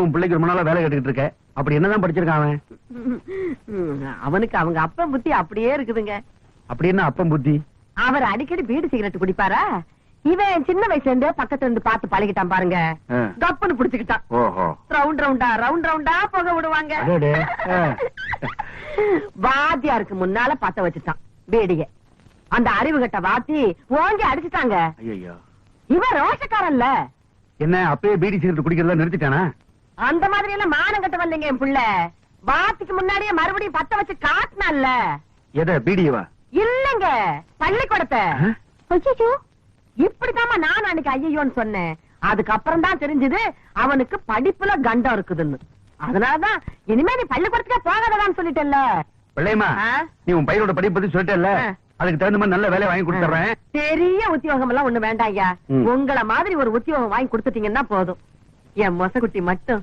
உன் பிள்ளைக்கு ரொம்ப நாளா வேலை கேட்டுக்கிட்டு இருக்க. அப்படி என்னதான் படிச்சிருக்கான் அவன்? அவனுக்கு அவங்க அப்பா புத்தி அப்படியே இருக்குதுங்க. அப்படி என்ன அப்பம் புத்தி? அவர் அடிக்கடி பீடி சிகரெட் குடிப்பாரா? இவன் சின்ன வயசுல இருந்தே பக்கத்துல இருந்து பார்த்து பழகிட்டான் பாருங்க. கப்புன்னு புடிச்சுக்கிட்டான். ரவுண்ட் ரவுண்டா ரவுண்ட் ரவுண்டா போக விடுவாங்க. வாத்தியாருக்கு முன்னால பத்த வச்சுட்டான் பீடிய. அந்த அறிவு கட்ட வாத்தி ஓங்கி அடிச்சுட்டாங்க. இவன் ரோஷக்காரன்ல. என்ன அப்பயே பீடி சிகரெட் குடிக்கிறதா நிறுத்திட்டானா? அந்த மாதிரி எல்லாம் மானம் கட்ட வந்தீங்க என் புள்ள. வாத்திக்கு முன்னாடியே மறுபடியும் பத்த வச்சு காட்டினான்ல எதை பீடியவா? இல்லங்க பள்ளிக்கூடத்தை? ஐயோ இப்படித்தாம்மா நான் அன்னைக்கு ஐயோன்னு சொன்னேன். அதுக்கப்புறம் தான் தெரிஞ்சது அவனுக்கு படிப்புல கண்டம் இருக்குதுன்னு. அதனாலதான் இனிமே நீ பள்ளிக்கூடத்துக்கே போகாததான்னு சொல்லிட்டேல்ல. பிள்ளையம்மா ஆ? நீ உன் பையனோட படிப்பு பத்தி சொல்லிட்டல ஆ. அதுக்கு தகுந்த மாதிரி நல்ல வேலை வாங்கி கொடுத்துறேன் பெரிய உத்தியோகம் எல்லாம் ஒண்ணு வேண்டாம் ஐயா. உங்கள மாதிரி ஒரு உத்தியோகம் வாங்கி கொடுத்துட்டீங்கன்னா போதும். என் மொசகுட்டி மட்டும்.